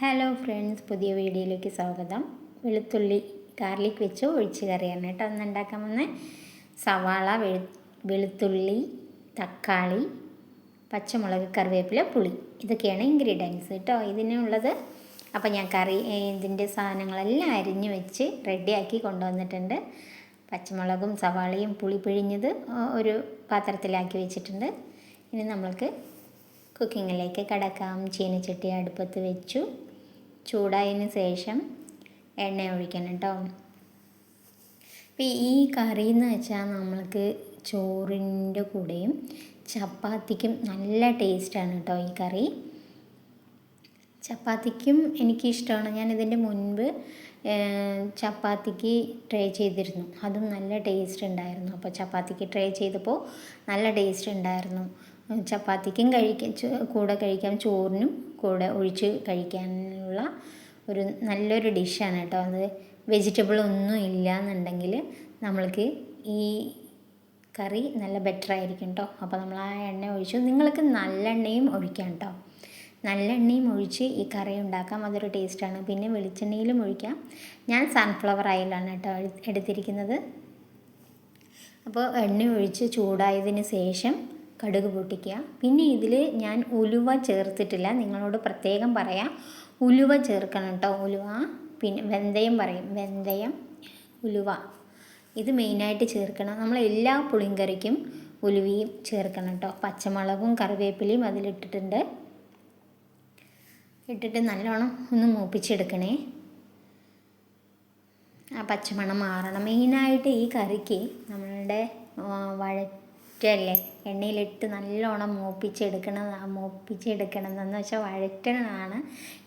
Hello friends പുതിയ വീഡിയോയിലേക്ക് സ്വാഗതം. വെളുത്തുള്ളി ഗാർലിക് വെച്ച് ഒഴിച്ച് കറിയാണ് കേട്ടോ. അന്ന് ഉണ്ടാക്കാൻ വന്ന സവാള വെളു വെളുത്തുള്ളി തക്കാളി പച്ചമുളക് കറിവേപ്പില പുളി. ഇതൊക്കെയാണ് ഇൻഗ്രീഡിയൻസ് കേട്ടോ. ഇതിനുള്ളത് അപ്പോൾ ഞാൻ കറി ഇതിന്റെ സാധനങ്ങളെല്ലാം അരിഞ്ഞ് വെച്ച് റെഡിയാക്കി കൊണ്ടുവന്നിട്ടുണ്ട്. പച്ചമുളകും സവാളയും പുളി പിഴിഞ്ഞത് ഒരു പാത്രത്തിലാക്കി വെച്ചിട്ടുണ്ട്. ഇനി നമ്മൾക്ക് കുക്കിങ്ങിലേക്ക് കടക്കാം. ചീനച്ചട്ടി അടുപ്പത്ത് വെച്ചു. ചൂടായതിന് ശേഷം എണ്ണ ഒഴിക്കണം കേട്ടോ. അപ്പോൾ ഈ കറി എന്ന് വെച്ചാൽ നമ്മൾക്ക് ചോറിന്റെ കൂടെയും ചപ്പാത്തിക്കും നല്ല ടേസ്റ്റാണ് കേട്ടോ ഈ കറി. ചപ്പാത്തിക്കും എനിക്കിഷ്ടമാണ്. ഞാൻ ഇതിന്റെ മുൻപ് ചപ്പാത്തിക്ക് ട്രൈ ചെയ്തിരുന്നു. അതും നല്ല ടേസ്റ്റ് ഉണ്ടായിരുന്നു. അപ്പോൾ ചപ്പാത്തിക്ക് ട്രൈ ചെയ്തപ്പോൾ നല്ല ടേസ്റ്റ് ഉണ്ടായിരുന്നു. ചപ്പാത്തിക്കും കഴിക്കാം കൂടെ കഴിക്കാം ചോറിനും കൂടെ ഒഴിച്ച് കഴിക്കാനുള്ള ഒരു നല്ലൊരു ഡിഷാണ് കേട്ടോ. അത് വെജിറ്റബിൾ ഒന്നും ഇല്ല എന്നുണ്ടെങ്കിൽ നമ്മൾക്ക് ഈ കറി നല്ല ബെറ്റർ ആയിരിക്കും കേട്ടോ. അപ്പോൾ നമ്മൾ ആ എണ്ണ ഒഴിച്ചു. നിങ്ങൾക്ക് നല്ലെണ്ണയും ഒഴിക്കാം കേട്ടോ. നല്ലെണ്ണയും ഒഴിച്ച് ഈ കറി ഉണ്ടാക്കാം. അതൊരു ടേസ്റ്റാണ് പിന്നെ വെളിച്ചെണ്ണയിലും ഒഴിക്കാം. ഞാൻ സൺഫ്ലവർ ഓയിലാണ് കേട്ടോ എടുത്തിരിക്കുന്നത്. അപ്പോൾ എണ്ണ ഒഴിച്ച് ചൂടായതിന് ശേഷം കടുക് പൊട്ടിക്കുക. പിന്നെ ഇതിൽ ഞാൻ ഉലുവ ചേർത്തിട്ടില്ല. നിങ്ങളോട് പ്രത്യേകം പറയാം. ഉലുവ ചേർക്കണം കേട്ടോ ഉലുവ പിന്നെ വെന്തയം പറയും. വെന്തയം ഉലുവ. ഇത് മെയിനായിട്ട് ചേർക്കണം. നമ്മൾ എല്ലാ പുളിങ്കറിക്കും ഉലുവയും ചേർക്കണം കേട്ടോ പച്ചമുളകും കറിവേപ്പിലയും അതിലിട്ടിട്ടുണ്ട്. ഇട്ടിട്ട് നല്ലോണം ഒന്ന് മൂപ്പിച്ചെടുക്കണേ. ആ പച്ചമണം മാറണം. മെയിനായിട്ട് ഈ കറിക്ക് നമ്മളുടെ വഴ വഴറ്റല്ലേ എണ്ണയിലിട്ട് നല്ലോണം മൂപ്പിച്ചെടുക്കണം മൂപ്പിച്ചെടുക്കണം എന്ന് വെച്ചാൽ വഴറ്റണതാണ്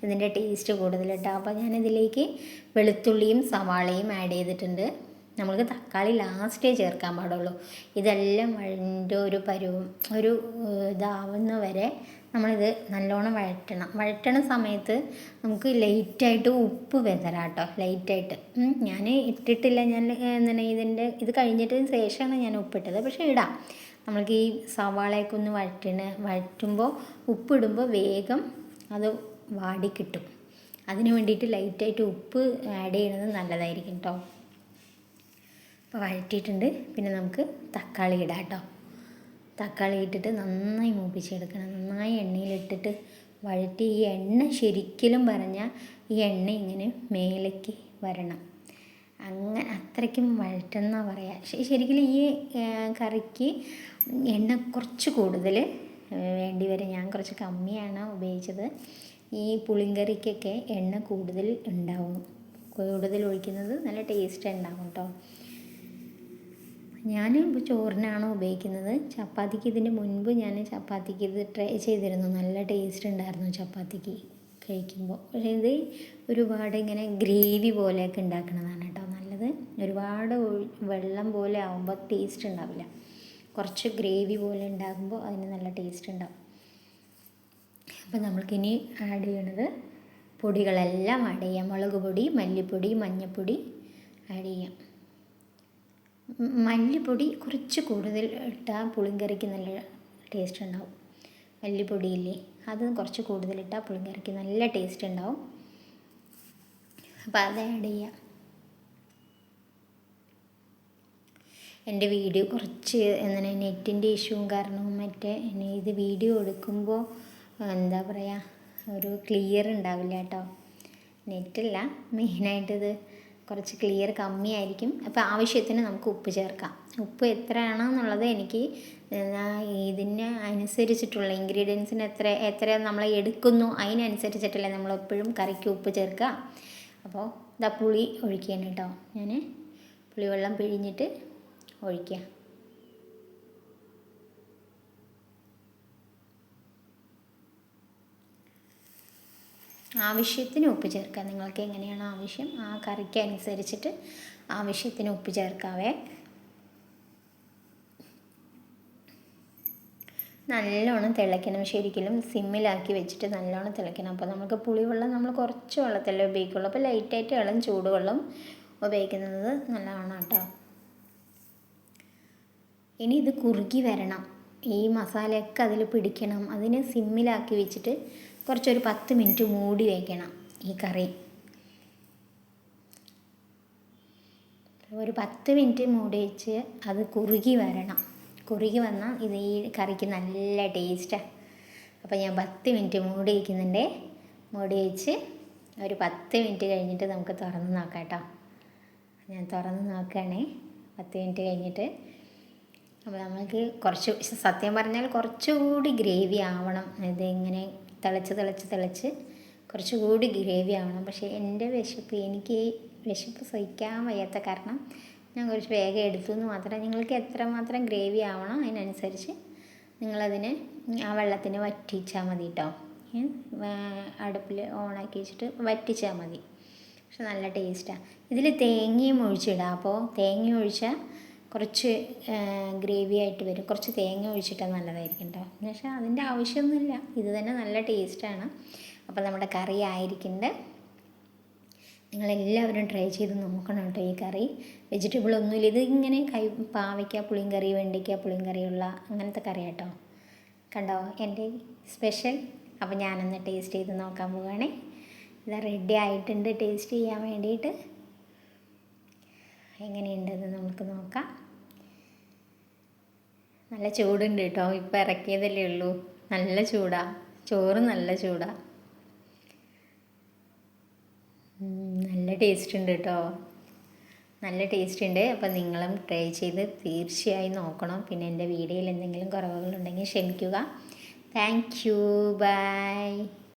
ഇതിന്റെ ടേസ്റ്റ് കൂടുതൽ കേട്ടോ അപ്പോൾ ഞാനിതിലേക്ക് വെളുത്തുള്ളിയും സവാളയും ആഡ് ചെയ്തിട്ടുണ്ട്. നമ്മൾക്ക് തക്കാളി ലാസ്റ്റേ ചേർക്കാൻ പാടുള്ളൂ. ഇതെല്ലാം വഴിന്റെ ഒരു പരുവും ഒരു ഇതാവുന്ന വരെ നമ്മളിത് നല്ലോണം വഴറ്റണം. വഴറ്റണ സമയത്ത് നമുക്ക് ലൈറ്റായിട്ട് ഉപ്പ് വെതരാം കേട്ടോ ലൈറ്റായിട്ട് ഞാൻ ഇട്ടിട്ടില്ല ഞാൻ എന്താണ് ഇതിന്റെ ഇത് കഴിഞ്ഞിട്ട് ശേഷമാണ് ഞാൻ ഉപ്പിട്ടത്. പക്ഷേ ഇടാം. നമ്മൾക്ക് ഈ സവാളയൊക്കെ ഒന്ന് വഴറ്റണ വഴറ്റുമ്പോൾ ഉപ്പിടുമ്പോൾ വേഗം അത് വാടി കിട്ടും അതിന് വേണ്ടിയിട്ട് ലൈറ്റായിട്ട് ഉപ്പ് ആഡ് ചെയ്യുന്നത് നല്ലതായിരിക്കും കേട്ടോ അപ്പോൾ വഴറ്റിയിട്ടുണ്ട്. പിന്നെ നമുക്ക് തക്കാളി ഇടാം കേട്ടോ തക്കാളി ഇട്ടിട്ട് നന്നായി മൂപ്പിച്ചെടുക്കണം. നന്നായി എണ്ണയിലിട്ടിട്ട് വഴറ്റി ഈ എണ്ണ ശരിക്കലും പറഞ്ഞാൽ ഈ എണ്ണ ഇങ്ങനെ മേലേക്ക് വരണം. അങ്ങനെ അത്രയ്ക്കും വഴറ്റെന്നാണ് പറയുക ശരിക്കും ഈ കറിക്ക് എണ്ണ കുറച്ച് കൂടുതൽ വേണ്ടി വരും. ഞാൻ കുറച്ച് കമ്മിയാണ് ഉപയോഗിച്ചത്. ഈ പുളിങ്കറിക്കൊക്കെ എണ്ണ കൂടുതൽ ഉണ്ടാവും. കൂടുതൽ ഒഴിക്കുന്നത് നല്ല ടേസ്റ്റ് ഉണ്ടാകും കേട്ടോ ഞാൻ ചോറിനാണ് ഉപയോഗിക്കുന്നത്. ചപ്പാത്തിക്ക് ഇതിന് മുൻപ് ഞാൻ ചപ്പാത്തിക്ക് ഇത് ട്രൈ ചെയ്തിരുന്നു. നല്ല ടേസ്റ്റ് ഉണ്ടായിരുന്നു ചപ്പാത്തിക്ക് കഴിക്കുമ്പോൾ പക്ഷേ ഇത് ഒരുപാട് ഇങ്ങനെ ഗ്രേവി പോലെയൊക്കെ ഉണ്ടാക്കുന്നതാണ് കേട്ടോ നല്ലത്. ഒരുപാട് വെള്ളം പോലെ ആകുമ്പോൾ ടേസ്റ്റ് ഉണ്ടാവില്ല. കുറച്ച് ഗ്രേവി പോലെ ഉണ്ടാകുമ്പോൾ അതിന് നല്ല ടേസ്റ്റ് ഉണ്ടാവും. അപ്പോൾ നമ്മൾക്കിനി ആഡ് ചെയ്യണത് പൊടികളെല്ലാം ആഡ് ചെയ്യാം. മുളക് പൊടി മല്ലിപ്പൊടി മഞ്ഞൾപ്പൊടി ആഡ് ചെയ്യാം. മല്ലിപ്പൊടി കുറച്ച് കൂടുതൽ ഇട്ടാൽ പുളിങ്കറിക്ക് നല്ല ടേസ്റ്റ് ഉണ്ടാവും. മല്ലിപ്പൊടിയില്ലേ അത് കുറച്ച് കൂടുതൽ ഇട്ടാൽ പുളിങ്കറിക്ക് നല്ല ടേസ്റ്റ് ഉണ്ടാവും. അപ്പോൾ അത് ആഡ് ചെയ്യാം. എന്റെ വീഡിയോ കുറച്ച് എന്താണ് നെറ്റിന്റെ ഇഷ്യൂവും കാരണവും മറ്റേ ഇത് വീഡിയോ എടുക്കുമ്പോൾ എന്താ പറയുക ഒരു ക്ലിയർ ഉണ്ടാവില്ല കേട്ടോ. നെറ്റല്ല മെയിനായിട്ടിത് കുറച്ച് ക്ലിയർ കമ്മിയായിരിക്കും. അപ്പോൾ ആവശ്യത്തിന് നമുക്ക് ഉപ്പ് ചേർക്കാം. ഉപ്പ് എത്രയാണെന്നുള്ളത് എനിക്ക് ഇതിന് അനുസരിച്ചിട്ടുള്ള ഇൻഗ്രീഡിയൻസിന് എത്ര എത്ര നമ്മൾ എടുക്കുന്നു അതിനനുസരിച്ചിട്ടല്ലേ നമ്മൾ എപ്പോഴും കറിക്ക് ഉപ്പ് ചേർക്കുക. അപ്പോൾ ഇതാ പുളി ഒഴിക്കാൻ കേട്ടോ ഞാൻ പുളിവെള്ളം പിഴിഞ്ഞിട്ട് ഒഴിക്കുക. ആവശ്യത്തിന് ഉപ്പ് ചേർക്കുക. നിങ്ങൾക്ക് എങ്ങനെയാണ് ആവശ്യം? ആ കറിക്ക് അനുസരിച്ചിട്ട് ആവശ്യത്തിന് ഉപ്പ് ചേർക്കാവേ. നല്ലോണം തിളയ്ക്കണം. ശരിക്കും സിമ്മിലാക്കി വെച്ചിട്ട് നല്ലോണം തിളയ്ക്കണം. അപ്പോൾ നമുക്ക് പുളിവെള്ളം നമ്മൾ കുറച്ച് വെള്ളത്തല്ലേ ഉപയോഗിക്കുള്ളൂ. അപ്പോൾ ലൈറ്റായിട്ട് ഇളം ചൂടുവെള്ളം ഉപയോഗിക്കുന്നത് നല്ലതാണ് കേട്ടോ. ഇനി ഇത് കുറുകി വരണം. ഈ മസാലയൊക്കെ അതിൽ പിടിക്കണം. അതിനെ സിമ്മിലാക്കി വെച്ചിട്ട് കുറച്ചൊരു പത്ത് മിനിറ്റ് മൂടി വയ്ക്കണം ഈ കറി. ഒരു പത്ത് മിനിറ്റ് മൂടി വെച്ച് അത് കുറുകി വരണം. കുറുകി വന്നാൽ ഇത് ഈ കറിക്ക് നല്ല ടേസ്റ്റാണ് അപ്പോൾ ഞാൻ പത്ത് മിനിറ്റ് മൂടി വയ്ക്കുന്നുണ്ട് മൂടി വെച്ച് ഒരു പത്ത് മിനിറ്റ് കഴിഞ്ഞിട്ട് നമുക്ക് തുറന്ന് നോക്കാം കേട്ടോ. ഞാൻ തുറന്ന് നോക്കുകയാണേ. പത്ത് മിനിറ്റ് കഴിഞ്ഞിട്ട് അപ്പോൾ നമുക്ക് കുറച്ച് സത്യം പറഞ്ഞാൽ കുറച്ചുകൂടി ഗ്രേവി ആവണം. ഇത് ഇങ്ങനെ തിളച്ച് തിളച്ച് തിളച്ച് കുറച്ചുകൂടി ഗ്രേവി ആവണം. പക്ഷേ എന്റെ വിശപ്പ് എനിക്ക് വിശപ്പ് സഹിക്കാൻ വയ്യാത്ത കാരണം ഞാൻ കുറച്ച് വേഗം എടുത്തു എന്ന് മാത്രം നിങ്ങൾക്ക് എത്രമാത്രം ഗ്രേവി ആവണം അതിനനുസരിച്ച് നിങ്ങളതിനെ ആ വെള്ളത്തിന് വറ്റിച്ചാൽ മതി കേട്ടോ അടുപ്പിൽ ഓണാക്കി വെച്ചിട്ട് വറ്റിച്ചാൽ മതി. പക്ഷെ നല്ല ടേസ്റ്റാണ് ഇതിൽ തേങ്ങയും ഒഴിച്ചിടാം. അപ്പോൾ തേങ്ങ ഒഴിച്ചാൽ കുറച്ച് ഗ്രേവി ആയിട്ട് വരും. കുറച്ച് തേങ്ങ ഒഴിച്ചിട്ടാൽ നല്ലതായിരിക്കും കേട്ടോ പക്ഷേ അതിന്റെ ആവശ്യമൊന്നുമില്ല. ഇത് തന്നെ നല്ല ടേസ്റ്റാണ് അപ്പോൾ നമ്മുടെ കറി ആയിരിക്കുന്നുണ്ട് നിങ്ങളെല്ലാവരും ട്രൈ ചെയ്ത് നോക്കണം കേട്ടോ ഈ കറി. വെജിറ്റബിൾ ഒന്നുമില്ല. ഇത് ഇങ്ങനെ കൈ പാവയ്ക്ക പുളിങ്കറി വെണ്ടയ്ക്ക പുളിങ്കറിയുള്ള അങ്ങനത്തെ കറി കേട്ടോ കണ്ടോ? എന്റെ സ്പെഷ്യൽ അപ്പോൾ ഞാനൊന്ന് ടേസ്റ്റ് ചെയ്ത് നോക്കാൻ പോവുകയാണേ ഇത് റെഡി ആയിട്ടുണ്ട്. ടേസ്റ്റ് ചെയ്യാൻ വേണ്ടിയിട്ട്. എങ്ങനെയുണ്ടെന്ന് നമുക്ക് നോക്കാം. നല്ല ചൂടുണ്ട് കേട്ടോ ഇപ്പം ഇറക്കിയതല്ലേ ഉള്ളൂ. നല്ല ചൂടാ. ചോറ് നല്ല ചൂടാ. നല്ല ടേസ്റ്റ് ഉണ്ട് കേട്ടോ നല്ല ടേസ്റ്റ് ഉണ്ട്. അപ്പോൾ നിങ്ങളും ട്രൈ ചെയ്ത് തീർച്ചയായും നോക്കണം. പിന്നെ എന്റെ വീഡിയോയിൽ എന്തെങ്കിലും കുറവുകളുണ്ടെങ്കിൽ ക്ഷമിക്കുക. Thank you by